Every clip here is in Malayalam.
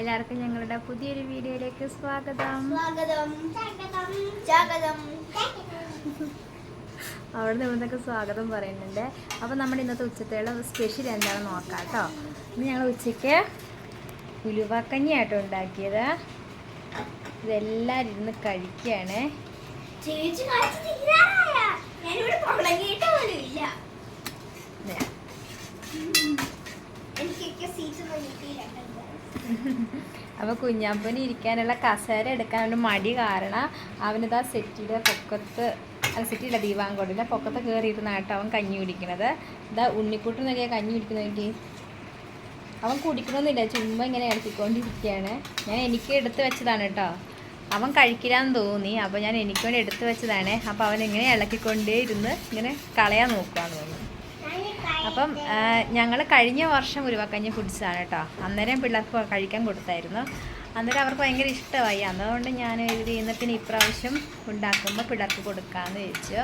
എല്ലാവർക്കും ഞങ്ങളുടെ പുതിയൊരു വീഡിയോയിലേക്ക് സ്വാഗതം. സ്വാഗതം. സ്വാഗതം. അവിടെ നിന്നൊക്കെ സ്വാഗതം പറയുന്നുണ്ട്. അപ്പോൾ നമ്മുടെ ഇന്നത്തെ ഉച്ചത്തേയുള്ള സ്പെഷ്യൽ എന്താണെന്ന് നോക്കാം കേട്ടോ. ഇന്ന് ഞങ്ങൾ ഉച്ചയ്ക്ക് ഉലുവാക്കഞ്ഞിയായിട്ട് ഉണ്ടാക്കിയത്. ഇതെല്ലാവരും ഇരുന്ന് കഴിക്കുകയാണ്. ചേച്ചി അപ്പോൾ കുഞ്ഞാപ്പന് ഇരിക്കാനുള്ള കസേര എടുക്കാൻ ഒരു മടി കാരണം അവനിതാ സെറ്റിയുടെ പൊക്കത്ത് സെറ്റിയില്ല ദീപാങ്കോടിന്റെ പൊക്കത്ത് കയറിയിരുന്നാട്ട് അവൻ കഞ്ഞി കുടിക്കണത് ഇതാ ഉണ്ണിക്കുട്ടൻ നിന്നൊക്കെ കഞ്ഞി കുടിക്കുന്ന നോക്കി അവൻ കുടിക്കണമെന്നില്ല ചുമ്മാ ഇങ്ങനെ ഇളക്കിക്കൊണ്ടിരിക്കുകയാണ്. ഞാൻ എനിക്ക് എടുത്ത് വെച്ചതാണ് കേട്ടോ. അവൻ കഴിക്കില്ലാന്ന് തോന്നി അപ്പോൾ ഞാൻ എനിക്ക് വേണ്ടി എടുത്ത് വെച്ചതാണ്. അപ്പോൾ അവൻ ഇങ്ങനെ ഇളക്കിക്കൊണ്ടേ ഇരുന്ന് ഇങ്ങനെ കളയാൻ നോക്കുകയാണ് തോന്നുന്നു. അപ്പം ഞങ്ങൾ കഴിഞ്ഞ വർഷം ഉരുവാക്കഞ്ഞ് കുടിച്ചതാണ് കേട്ടോ. അന്നേരം പിള്ളേർക്ക് കഴിക്കാൻ കൊടുത്തായിരുന്നു. അന്നേരം അവർക്ക് ഭയങ്കര ഇഷ്ടമായി. അതുകൊണ്ട് ഞാൻ എഴുതി ഇന്നത്തിന് പിന്നെ ഇപ്രാവശ്യം ഉണ്ടാക്കുമ്പോൾ പിള്ളേർക്ക് കൊടുക്കാമെന്ന് ചോദിച്ചു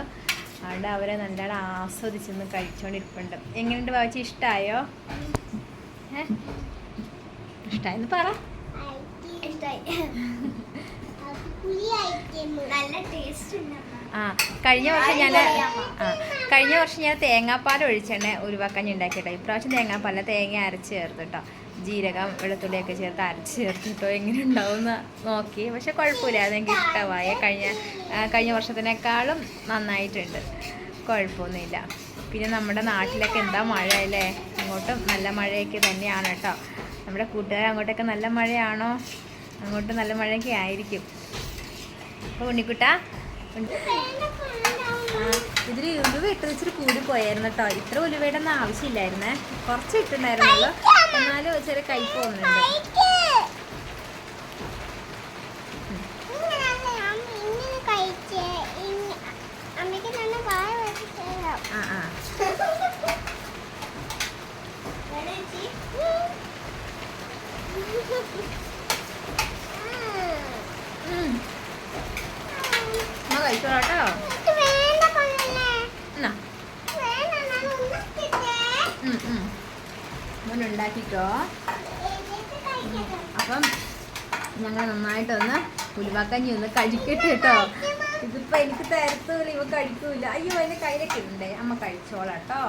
അതുകൊണ്ട് അവരെ നല്ലോണം ആസ്വദിച്ചൊന്ന് കഴിച്ചുകൊണ്ടിരിപ്പുണ്ട് എങ്ങനെയുണ്ട് ബാബച്ചി ഇഷ്ടമായോ ഏ? ഇഷ്ടമായെന്ന് പറ. നല്ല ടേസ്റ്റ് ആ കഴിഞ്ഞ വർഷം ഞാൻ ആ കഴിഞ്ഞ വർഷം ഞാൻ തേങ്ങാപ്പാൽ ഒഴിച്ചെണ്ണ ഉരുവാക്കഞ്ഞി ഉണ്ടാക്കിയിട്ടോ. ഇപ്രാവശ്യം തേങ്ങാപ്പാല തേങ്ങ അരച്ച് ചേർത്ത് കേട്ടോ ജീരകം വെളുത്തുള്ളിയൊക്കെ ചേർത്ത് അരച്ച് ചേർത്തിട്ടോ എങ്ങനെ ഉണ്ടാവുമെന്ന് നോക്കി. പക്ഷെ കുഴപ്പമില്ല അതെനിക്ക് ഇഷ്ടമായി. കഴിഞ്ഞ കഴിഞ്ഞ വർഷത്തിനേക്കാളും നന്നായിട്ടുണ്ട്. കുഴപ്പമൊന്നുമില്ല. പിന്നെ നമ്മുടെ നാട്ടിലൊക്കെ എന്താ മഴ അല്ലേ അങ്ങോട്ടും നല്ല മഴയൊക്കെ തന്നെയാണ് കേട്ടോ. നമ്മുടെ കൂട്ടുകാർ അങ്ങോട്ടൊക്കെ നല്ല മഴയാണോ? അങ്ങോട്ട് നല്ല മഴയൊക്കെ ആയിരിക്കും. അപ്പോൾ ഉണ്ണിക്കുട്ട ഇതിൽ ഇരുമ്പ് ഇട്ട് വെച്ചിട്ട് കൂടി പോയായിരുന്നു കേട്ടോ. ഇത്ര ഉലുവയുടെ ഒന്നും ആവശ്യമില്ലായിരുന്നേ. കുറച്ച് ഇട്ടുണ്ടായിരുന്നുള്ളൂ. എന്നാലും ചെറിയ കയ്പ് വെച്ചിട്ട് ആ ആ. കഴിച്ചോളാം കേട്ടോ. മോൻ ഉണ്ടാക്കിക്കോ അപ്പം ഞങ്ങൾ നന്നായിട്ടൊന്ന് ഉലുവാക്കഞ്ഞി ഒന്ന് കഴിക്കട്ടെ കേട്ടോ. ഇതിപ്പോ എനിക്ക് തരത്തൂല ഇവ കഴിക്കൂല. അയ്യോ അതിന്റെ കയ്യിലൊക്കെ ഇണ്ടേ. അമ്മ കഴിച്ചോളാം കേട്ടോ.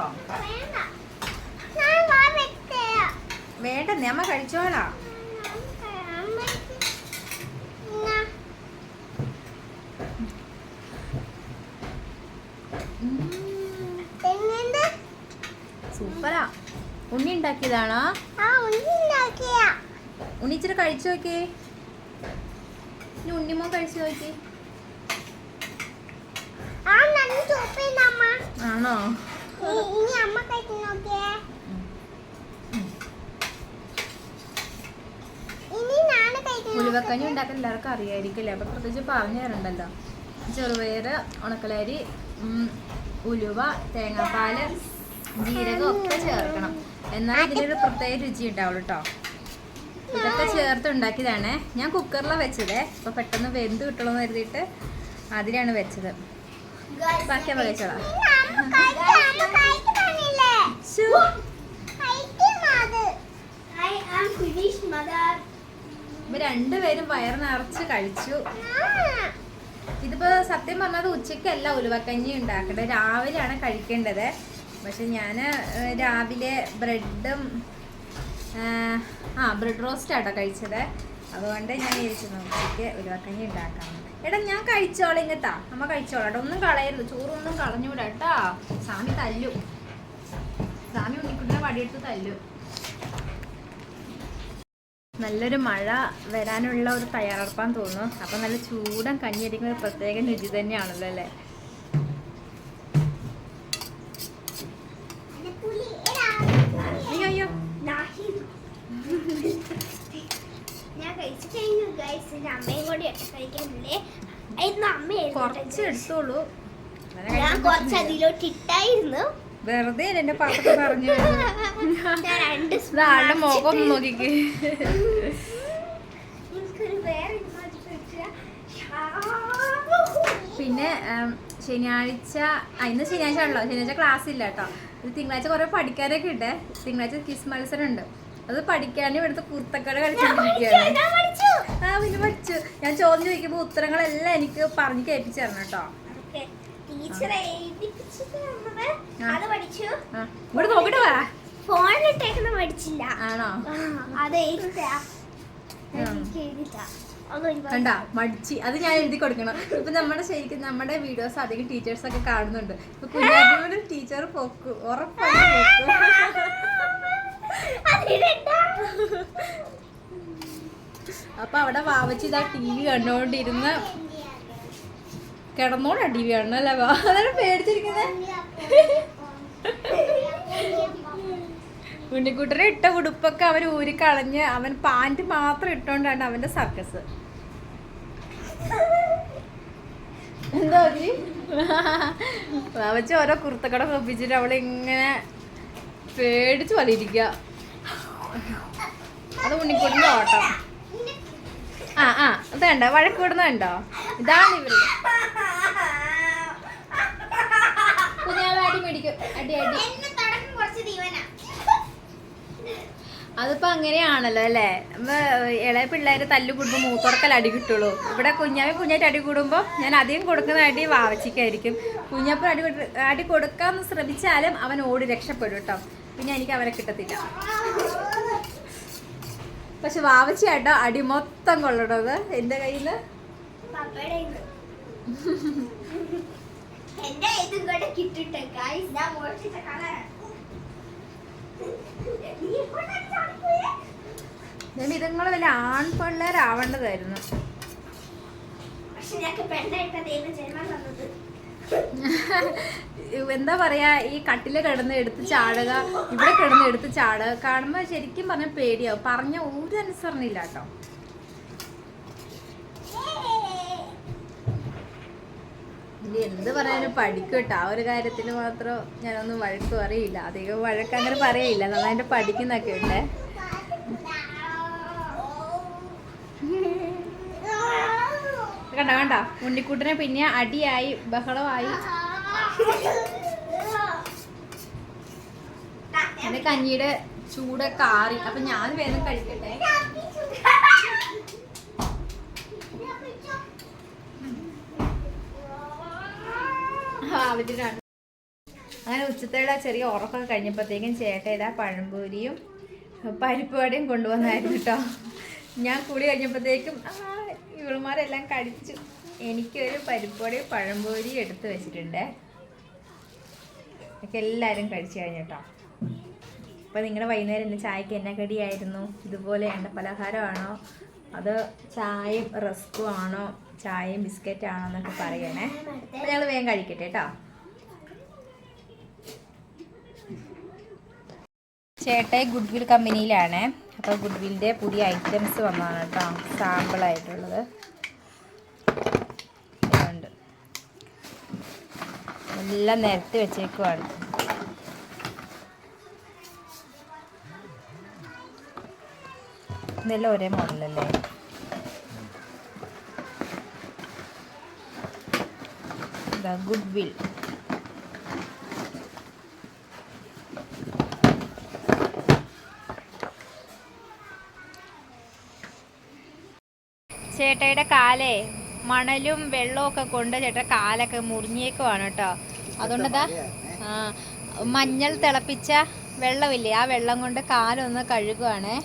വേണ്ടെന്നേ അമ്മ കഴിച്ചോളാം. ഉണ്ണി ഉണ്ടാക്കിയതാണോ ഉണ്ണി ഇച്ചിരി കഴിച്ചു നോക്കേ. ഇനി ഉണ്ണിമോ കഴിച്ചു നോക്കി. ആണോ? ഉലുവക്കഞ്ഞി ഉണ്ടാക്കാൻ എല്ലാവർക്കും അറിയായിരിക്കില്ലേ? അപ്പൊ പ്രത്യേകിച്ച് പറഞ്ഞു തരണ്ടല്ലോ. ചെറുപയറ് ഉണക്കലരി ഉലുവ തേങ്ങാപ്പാൽ ജീരകം ഒക്കെ ചേർക്കണം. എന്നാൽ ഇതിനൊരു പ്രത്യേക രുചി ഉണ്ടാവുള്ളൂ കേട്ടോ ഇതൊക്കെ ചേർത്ത് ഉണ്ടാക്കിയതാണ്. ഞാൻ കുക്കറിലാണ് വെച്ചത്. അപ്പൊ പെട്ടെന്ന് വെന്ത് കിട്ടണമെന്ന് കരുതിയിട്ട് അതിലാണ് വെച്ചത്. ബാക്കി. ഇവ രണ്ടുപേരും വയറ് നിറച്ച് കഴിച്ചു. ഇതിപ്പോ സത്യം പറഞ്ഞത് ഉച്ചക്കല്ല ഉലുവക്കഞ്ഞി ഉണ്ടാക്കേണ്ടത് രാവിലെയാണ് കഴിക്കേണ്ടത്. പക്ഷെ ഞാൻ രാവിലെ ബ്രെഡും ആ ബ്രെഡ് റോസ്റ്റ് ആട്ടോ കഴിച്ചത്. അതുകൊണ്ട് ഞാൻ വിചാരിച്ചു ഉച്ചയ്ക്ക് ഉലുവക്കഞ്ഞി ഉണ്ടാക്കാം. എടാ ഞാൻ കഴിച്ചോളാം ഇങ്ങത്താ അമ്മ കഴിച്ചോളാം. ഒന്നും കളയരുത്. ചോറൊന്നും കളഞ്ഞൂടാ കേട്ടാ. സാമി തല്ലു. സ്വാമി ഉണ്ണിക്കുട്ടിനെ വടിയെടുത്ത് തല്ലു. നല്ലൊരു മഴ വരാനുള്ള ഒരു തയ്യാറെടുപ്പാന്ന് തോന്നുന്നു. അപ്പം നല്ല ചൂടൻ കഞ്ഞിരിക്കുന്ന ഒരു പ്രത്യേക രുചി തന്നെയാണല്ലോ അല്ലേ? കഴിച്ചു കഴിഞ്ഞു ഗൈസ് എന്റെ അമ്മയും കൂടി കഴിക്കാനില്ലേ ഇന്ന് കുറച്ച് എടുത്തോളൂ. ഞാൻ കുറച്ച് പറ്റില്ല. അതിലോട്ട് ഇട്ടായിരുന്നു. വെറുതെ എന്റെ പാത്രത്തിൽ പറഞ്ഞു ആളുടെ മുഖം നോക്കിക്ക്. പിന്നെ ശനിയാഴ്ച ഇന്ന് ശനിയാഴ്ച ആണല്ലോ. ശനിയാഴ്ച ക്ലാസ് ഇല്ല കേട്ടോ. ഇത് തിങ്കളാഴ്ച കുറെ പഠിക്കാനൊക്കെ ഉണ്ട്. തിങ്കളാഴ്ച കിസ് മത്സരം ഉണ്ട്. അത് പഠിക്കാനും ഇവിടുത്തെ കുർത്തക്കട കളിച്ചോണ്ടിരിക്കുകയാണ്. ആ പിന്നെ പഠിച്ചു. ഞാൻ ചോദ്യം ചോദിക്കുമ്പോൾ ഉത്തരങ്ങളെല്ലാം എനിക്ക് പറഞ്ഞു കേൾപ്പിച്ചു തരണം കേട്ടോ ഇവിടെ നോക്കിട്ട് വാ. ഫോണിലിട്ടേക്കുന്ന പഠിച്ചില്ല. ആണോ? അത് കണ്ടാ? മടിച്ച്. അത് ഞാൻ എഴുതി കൊടുക്കണം. ഇപ്പൊ നമ്മുടെ ശരിക്കും നമ്മുടെ വീഡിയോസ് അധികം ടീച്ചേഴ്സ് ഒക്കെ കാണുന്നുണ്ട്. ഇപ്പൊ കുഞ്ഞാറ്റിനോട് ടീച്ചർ പൊക്കു. ഉറപ്പാണ്. പൊക്കും അപ്പൊ അവിടെ വാവച്ച് ഇതാ ടി വി കണ്ടോണ്ടിരുന്ന് കിടന്നോടാ ടി വി വാ അതാണ് പേടിച്ചിരിക്കുന്നത് ഉണ്ണിക്കുട്ടനെ ഇട്ട ഉടുപ്പൊക്കെ അവൻ ഊരിക്കളഞ്ഞ് കളഞ്ഞ് അവൻ പാന്റ് മാത്രം ഇട്ടോണ്ടാണ് അവന്റെ സർക്കസ്. എന്താ അവച്ച് ഓരോ കുർത്തക്കട ഒപ്പിച്ചിട്ട് അവളിങ്ങനെ പേടിച്ച് വലിയിരിക്കുക അത് ഉണ്ണിക്കുട്ടന്റെ ഓട്ടം. ആ ആ ഇത് കണ്ടോ? വഴക്ക് വിടുന്നുണ്ടോ ഇതാണ് ഇവർ. കുഞ്ഞാവ് അടി മേടിക്കും. അതിപ്പോ അങ്ങനെയാണല്ലോ അല്ലേ? നമ്മ ഇളയ പിള്ളേര് തല്ലു കൂടുമ്പോ മൂത്തുറക്കൽ അടി കിട്ടുള്ളൂ. ഇവിടെ കുഞ്ഞാവി കുഞ്ഞായിട്ട് അടി കൂടുമ്പോ ഞാൻ അധികം കൊടുക്കുന്ന അടി വാവച്ചിക്കായിരിക്കും. കുഞ്ഞപ്പ അടി അടി കൊടുക്കാൻ ശ്രമിച്ചാലും അവൻ ഓടി രക്ഷപ്പെടും കേട്ടോ. പിന്നെ എനിക്ക് അവനെ കിട്ടത്തില്ല. പക്ഷെ വാവച്ചിയാട്ടോ അടി മൊത്തം കൊള്ളണത്. എന്റെ കയ്യിൽ ഇതുങ്ങൾ ഞാൻ. ഞാൻ വലിയ ആൺപിള്ളേരാവേണ്ടതായിരുന്നു. പക്ഷെ ഞങ്ങൾക്ക് പെണ്ണായിട്ട് ദൈവം ജന്മം തന്നത്. എന്താ പറയാ ഈ കട്ടിൽ കിടന്ന് എടുത്ത് ചാടുക ഇവിടെ കിടന്ന് എടുത്ത് ചാടുക കാണുമ്പോ ശരിക്കും പറഞ്ഞ പേടിയാവും. പറഞ്ഞ ഒരു അനുസരണയില്ല കേട്ടോ. ഇനി എന്ത് പറയാനും പഠിക്കും കേട്ടോ. ആ ഒരു കാര്യത്തിൽ മാത്രം ഞാനൊന്നും വഴക്ക് പറയില്ല. അധികം വഴക്ക് അങ്ങനെ പറയില്ല. നന്നായിട്ട് പഠിക്കുന്നൊക്കെ ഉണ്ട്. കണ്ട കണ്ട. ഉണ്ണിക്കുട്ടനെ പിന്നെ അടിയായി ബഹളമായി. എന്റെ കഞ്ഞിയുടെ ചൂടൊക്കെ ആറി അപ്പൊ ഞാൻ വേഗം കഴിക്കട്ടെ. അങ്ങനെ ഉച്ചത്തേടെ ചെറിയ ഉറക്കമൊക്കെ കഴിഞ്ഞപ്പോഴത്തേക്കും ചേട്ടയുടെ ഇതാ പരിപ്പുവടയും പരിപ്പ് വടയും കൊണ്ടുവന്നായിരുന്നു കേട്ടോ. ഞാൻ കൂടി കഴിഞ്ഞപ്പോഴത്തേക്കും ആ ഇവളുമാരെല്ലാം കഴിച്ചു എനിക്കൊരു പരിപ്പൊടി പഴംപൊരി എടുത്ത് വെച്ചിട്ടുണ്ട്. ഒക്കെ എല്ലാവരും കഴിച്ചു കഴിഞ്ഞിട്ടോ. അപ്പോൾ നിങ്ങളുടെ വൈകുന്നേരം എന്റെ ചായക്ക് എന്നെ കടിയായിരുന്നു? ഇതുപോലെ എണ്ണ പലഹാരമാണോ? അത് ചായയും റസ്കും ആണോ? ചായയും ബിസ്ക്കറ്റ് ആണോ എന്നൊക്കെ പറയണേ. അപ്പോൾ ഞങ്ങൾ വേഗം കഴിക്കട്ടെ കേട്ടോ. ചേട്ടായി ഗുഡ് വിൽ കമ്പനിയിലാണ്. അപ്പോൾ ഗുഡ് വില്ലിന്റെ പുതിയ ഐറ്റംസ് വന്നതാണ് കേട്ടോ. സാമ്പിളായിട്ടുള്ളത് എല്ലാം നിരത്തി വെച്ചേക്കുവാണ്. ഇതെല്ലാം ഒരേ മോഡലല്ലേ? ഗുഡ് വിൽ ചേട്ടയുടെ കാലേ മണലും വെള്ളവും ഒക്കെ കൊണ്ട് ചേട്ട കാലൊക്കെ മുറിഞ്ഞേക്കുവാണ് കേട്ടോ. അതുകൊണ്ടതാ മഞ്ഞൾ തിളപ്പിച്ച വെള്ളമില്ലേ ആ വെള്ളം കൊണ്ട് കാലൊന്ന് കഴുകുവാണേ.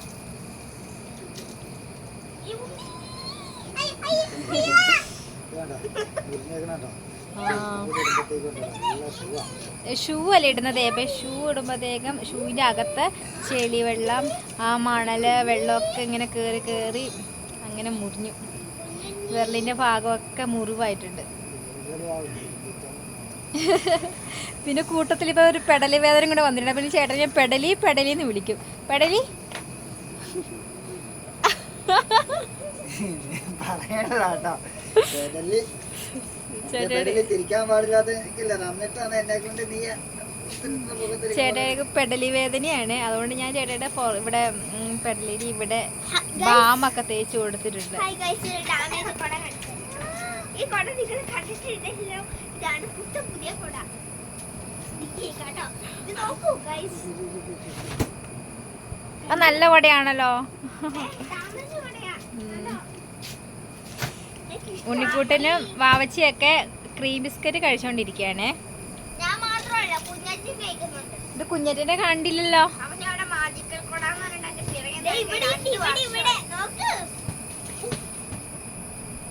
ഷൂ അല്ല ഇടുന്നത്? അപ്പൊ ഷൂ ഇടുമ്പോഴത്തേക്കും ഷൂവിന്റെ അകത്ത് ചെളി വെള്ളം ആ മണൽ വെള്ളമൊക്കെ ഇങ്ങനെ കേറി കേറി അങ്ങനെ മുറിഞ്ഞു. വിരലിന്റെ ഭാഗമൊക്കെ മുറിവായിട്ടുണ്ട്. പിന്നെ കൂട്ടത്തിൽ ഇപ്പോൾ ഒരു പെടലി വേദന കൂടെ വന്നിട്ടുണ്ട്. പിന്നെ ചേട്ടൻ ഞാൻ പെടലി പെടലി എന്ന് വിളിക്കും. പെടലി? ചേട്ടാ പെടലി ചേട്ടയുടെ തിരിക്കാൻ പാടില്ലാത്ത എനിക്കില്ല. എന്നിട്ടാണ് എന്നെ കൊണ്ട് നീ മുഖത്തിരിക്കുന്നത്. ചേട്ടയ്ക്ക് പെടലി വേദനയാണ്. അതുകൊണ്ട് ഞാൻ ചേട്ടയുടെ ഇവിടെ പെടലി പെടലിന് ഇവിടെ ബാമൊക്കെ തേച്ച് കൊടുത്തിട്ടുണ്ട്. ഈ കുട നിങ്ങൾ കണ്ടിട്ടില്ലല്ലോ ഇതാണ് പുത്തൻ പുതിയ കുട. ഇത് കേട്ടോ. ഇത് നോക്കൂ ഗൈസ് അത് നല്ല? എനിക്കിഷ്ടം. ഉണ്ണിക്കൂട്ടനും വാവച്ചിയൊക്കെ ക്രീം ബിസ്ക്കറ്റ് കഴിച്ചോണ്ടിരിക്കുകയാണേ. ഇത് കുഞ്ഞറ്റിനെ കണ്ടില്ലല്ലോ. ദവനി അവിടെ മാജിക്കൽ കൊടാന്ന് ഇവിടെ ഇവിടെ ഇവിടെ. നോക്ക്.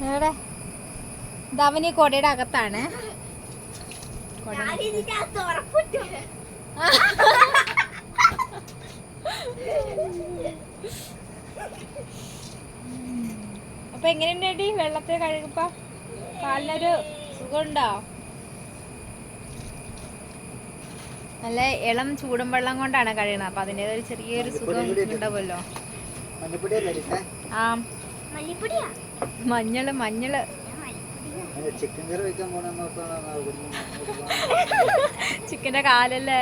എവിടെ? ഇത് അവൻ ഈ കൊടയുടെ അകത്താണ്. അപ്പൊ എങ്ങനെയുണ്ടേടി വെള്ളത്തെ കഴുകുമ്പോ? കാലിനൊരു സുഖമുണ്ടോ? നല്ല ഇളം ചൂടും വെള്ളം കൊണ്ടാണ് കഴിയുന്നത് അപ്പൊ അതിന്റെ ഒരു ചെറിയൊരു സുഖം ഉണ്ടാവുമല്ലോ. ആ. മഞ്ഞൾ മഞ്ഞൾ. ചിക്കന്റെ കാലല്ലേ.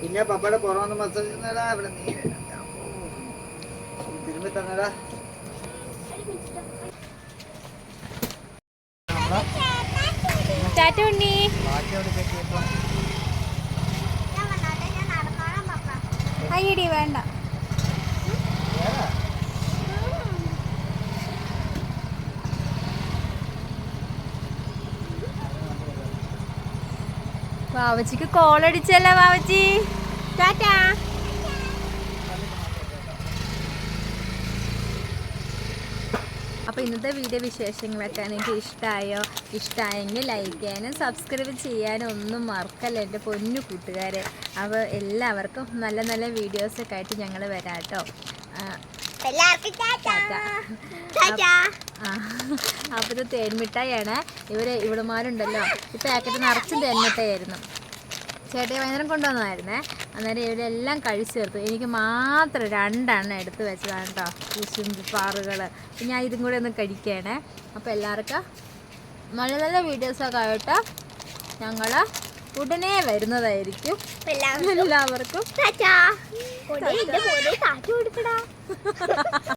പിന്നെ പപ്പയുടെ പുറമെന്ന് മസാജ് അവിടെ നീ തിരുമ്പി തന്നടാ ടാറ്റ ഉണ്ണി. അയ്യടി വേണ്ട. വാവച്ചിക്ക് കോൾ അടിച്ചല്ലോ വാവച്ചി? ടാറ്റാ. അപ്പോൾ ഇന്നത്തെ വീഡിയോ വിശേഷങ്ങളൊക്കെ എനിക്ക് ഇഷ്ടമായോ? ഇഷ്ടമായെങ്കിൽ ലൈക്ക് ചെയ്യാനും സബ്സ്ക്രൈബ് ചെയ്യാനും ഒന്നും മറക്കല്ല എന്റെ പൊന്നു കൂട്ടുകാരെ. അപ്പോൾ എല്ലാവർക്കും നല്ല നല്ല വീഡിയോസൊക്കെ ആയിട്ട് ഞങ്ങൾ വരാം കേട്ടോ. അപ്പോൾ ഇത് തേൻമിഠായിയാണ്. ഇവർ ഇവിടുമാരുണ്ടല്ലോ. ഈ പാക്കറ്റ് നിറച്ചും തേൻമിഠായിരുന്നു ചേട്ടയെ വൈകുന്നേരം കൊണ്ടുവന്നതായിരുന്നേ. അന്നേരം ഇവരെല്ലാം കഴിച്ചു തീർത്തു. എനിക്ക് മാത്രം രണ്ടെണ്ണം എടുത്ത് വെച്ചതാണ് കേട്ടോ കുശുമ്പ് പാറുകൾ ഞാൻ ഇതും കൂടെ ഒന്ന് കഴിക്കുകയാണേ അപ്പോൾ എല്ലാവർക്കും നല്ല നല്ല വീഡിയോസൊക്കെ ആയിട്ട് ഞങ്ങൾ ഉടനെ വരുന്നതായിരിക്കും. എല്ലാവർക്കും